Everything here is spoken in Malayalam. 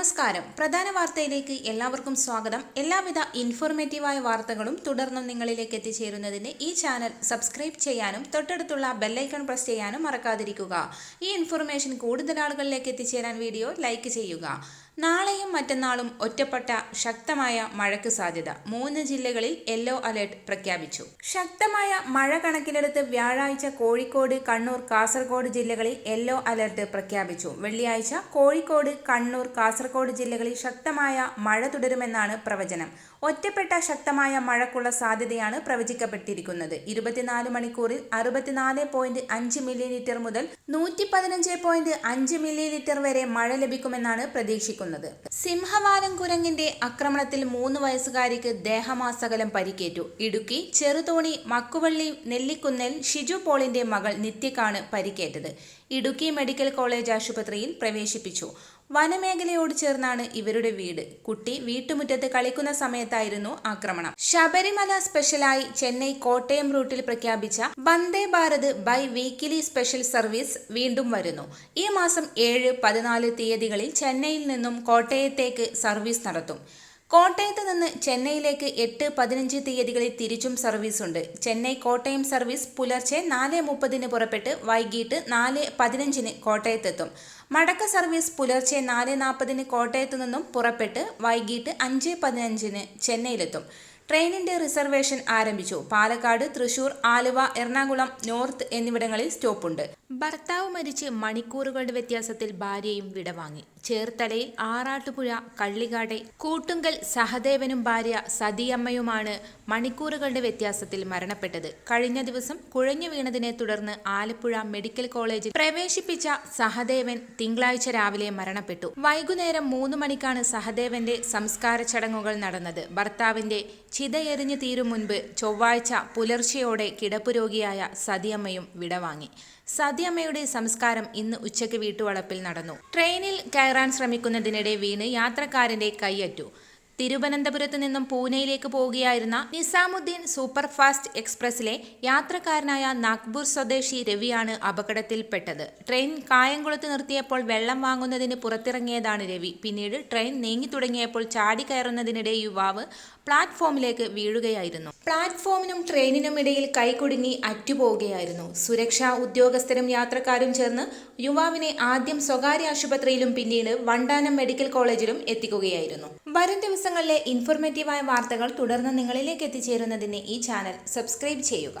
നമസ്കാരം. പ്രധാന വാർത്തയിലേക്ക് എല്ലാവർക്കും സ്വാഗതം. എല്ലാവിധ ഇൻഫോർമേറ്റീവായ വാർത്തകളും തുടർന്നും നിങ്ങളിലേക്ക് എത്തിച്ചേരുന്നതിന് ഈ ചാനൽ സബ്സ്ക്രൈബ് ചെയ്യാനും തൊട്ടടുത്തുള്ള ബെല്ലൈക്കൺ പ്രസ് ചെയ്യാനും മറക്കാതിരിക്കുക. ഈ ഇൻഫർമേഷൻ കൂടുതൽ ആളുകളിലേക്ക് എത്തിച്ചേരാൻ വീഡിയോ ലൈക്ക് ചെയ്യുക. നാളെയും മറ്റന്നാളും ഒറ്റപ്പെട്ട ശക്തമായ മഴയ്ക്ക് സാധ്യത. മൂന്ന് ജില്ലകളിൽ യെല്ലോ അലേർട്ട് പ്രഖ്യാപിച്ചു. ശക്തമായ മഴ കണക്കിലെടുത്ത് വ്യാഴാഴ്ച കോഴിക്കോട് കണ്ണൂർ കാസർഗോഡ് ജില്ലകളിൽ യെല്ലോ അലേർട്ട് പ്രഖ്യാപിച്ചു. വെള്ളിയാഴ്ച കോഴിക്കോട് കണ്ണൂർ കാസർഗോഡ് ജില്ലകളിൽ ശക്തമായ മഴ തുടരുമെന്നാണ് പ്രവചനം. ഒറ്റപ്പെട്ട ശക്തമായ മഴക്കുള്ള സാധ്യതയാണ് പ്രവചിക്കപ്പെട്ടിരിക്കുന്നത്. ഇരുപത്തിനാല് മണിക്കൂറിൽ അറുപത്തിനാല് പോയിന്റ് അഞ്ച് മില്ലിലിറ്റർ മുതൽ നൂറ്റി പതിനഞ്ച് പോയിന്റ് അഞ്ച് മില്ലിലിറ്റർ വരെ മഴ ലഭിക്കുമെന്നാണ് പ്രതീക്ഷിക്കുന്നത്. സിംഹവാലം കുരങ്ങിന്റെ ആക്രമണത്തിൽ മൂന്ന് വയസ്സുകാരിക്ക് ദേഹമാസകലം പരിക്കേറ്റു. ഇടുക്കി ചെറുതോണി മക്കുവള്ളി നെല്ലിക്കുന്നൽ ഷിജു പോളിന്റെ മകൾ നിത്യക്കാണ് പരിക്കേറ്റത്. ഇടുക്കി മെഡിക്കൽ കോളേജ് ആശുപത്രിയിൽ പ്രവേശിപ്പിച്ചു. വനമേഖലയോട് ചേർന്നാണ് ഇവരുടെ വീട്. കുട്ടി വീട്ടുമുറ്റത്ത് കളിക്കുന്ന സമയത്തായിരുന്നു ആക്രമണം. ശബരിമല സ്പെഷ്യലായി ചെന്നൈ കോട്ടയം റൂട്ടിൽ പ്രഖ്യാപിച്ച Vande Bharat biweekly special service വീണ്ടും വരുന്നു. ഈ മാസം ഏഴ് പതിനാല് തീയതികളിൽ ചെന്നൈയിൽ നിന്നും കോട്ടയത്തേക്ക് സർവീസ് നടത്തും. കോട്ടയത്ത് നിന്ന് ചെന്നൈയിലേക്ക് എട്ട് പതിനഞ്ച് തീയതികളിൽ തിരിച്ചും സർവീസുണ്ട് ചെന്നൈ കോട്ടയം സർവീസ് പുലർച്ചെ നാല് മുപ്പതിന് പുറപ്പെട്ട് വൈകിട്ട് നാല് പതിനഞ്ചിന് കോട്ടയത്തെത്തും. മടക്ക സർവീസ് പുലർച്ചെ നാല് നാൽപ്പതിന് കോട്ടയത്ത് നിന്നും പുറപ്പെട്ട് വൈകിട്ട് അഞ്ച് പതിനഞ്ചിന് ചെന്നൈയിലെത്തും. ട്രെയിനിന്റെ റിസർവേഷൻ ആരംഭിച്ചു. പാലക്കാട് തൃശൂർ ആലുവ എറണാകുളം നോർത്ത് എന്നിവിടങ്ങളിൽ സ്റ്റോപ്പുണ്ട്. ഭർത്താവ് മരിച്ച് മണിക്കൂറുകളുടെ വ്യത്യാസത്തിൽ ഭാര്യയും വിടവാങ്ങി. ചേർത്തലയിൽ ആറാട്ടുപുഴ കള്ളികാടെ കൂട്ടുങ്കൽ സഹദേവനും ഭാര്യ സതിയമ്മയുമാണ് മണിക്കൂറുകളുടെ വ്യത്യാസത്തിൽ മരണപ്പെട്ടത്. കഴിഞ്ഞ ദിവസം കുഴഞ്ഞു വീണതിനെ തുടർന്ന് ആലപ്പുഴ മെഡിക്കൽ കോളേജിൽ പ്രവേശിപ്പിച്ച സഹദേവൻ തിങ്കളാഴ്ച രാവിലെ മരണപ്പെട്ടു. വൈകുന്നേരം മൂന്ന് മണിക്കാണ് സഹദേവന്റെ സംസ്കാര ചടങ്ങുകൾ നടന്നത്. ഭർത്താവിന്റെ ചിതയെറിഞ്ഞു തീരും മുൻപ് ചൊവ്വാഴ്ച പുലർച്ചയോടെ കിടപ്പുരോഗിയായ സതിയമ്മയും വിടവാങ്ങി സതിയമ്മയുടെ സംസ്കാരം ഇന്ന് ഉച്ചയ്ക്ക് വീട്ടുവളപ്പിൽ നടന്നു. ട്രെയിനിൽ കയറാൻ ശ്രമിക്കുന്നതിനിടെ വീണ് യാത്രക്കാരന്റെ കൈയറ്റു. തിരുവനന്തപുരത്ത് നിന്നും പൂനെയിലേക്ക് പോവുകയായിരുന്ന നിസാമുദ്ദീൻ സൂപ്പർഫാസ്റ്റ് എക്സ്പ്രസിലെ യാത്രക്കാരനായ നാഗ്പൂർ സ്വദേശി രവിയാണ് അപകടത്തിൽപ്പെട്ടത്. ട്രെയിൻ കായംകുളത്ത് നിർത്തിയപ്പോൾ വെള്ളം വാങ്ങുന്നതിന് പുറത്തിറങ്ങിയതാണ് രവി. പിന്നീട് ട്രെയിൻ നീങ്ങി തുടങ്ങിയപ്പോൾ ചാടി കയറുന്നതിനിടെ യുവാവ് പ്ലാറ്റ്ഫോമിലേക്ക് വീഴുകയായിരുന്നു. പ്ലാറ്റ്ഫോമിനും ട്രെയിനിനും ഇടയിൽ കൈകുടുങ്ങി അറ്റുപോവുകയായിരുന്നു. സുരക്ഷാ ഉദ്യോഗസ്ഥരും യാത്രക്കാരും ചേർന്ന് യുവാവിനെ ആദ്യം സ്വകാര്യ ആശുപത്രിയിലും പിന്നീട് വണ്ടാനം മെഡിക്കൽ കോളേജിലും എത്തിക്കുകയായിരുന്നു. വരും ദിവസങ്ങളിലെ ഇൻഫോർമേറ്റീവായ വാർത്തകൾ തുടർന്ന് നിങ്ങളിലേക്ക് എത്തിച്ചേരുന്നതിന് ഈ ചാനൽ സബ്സ്ക്രൈബ് ചെയ്യുക.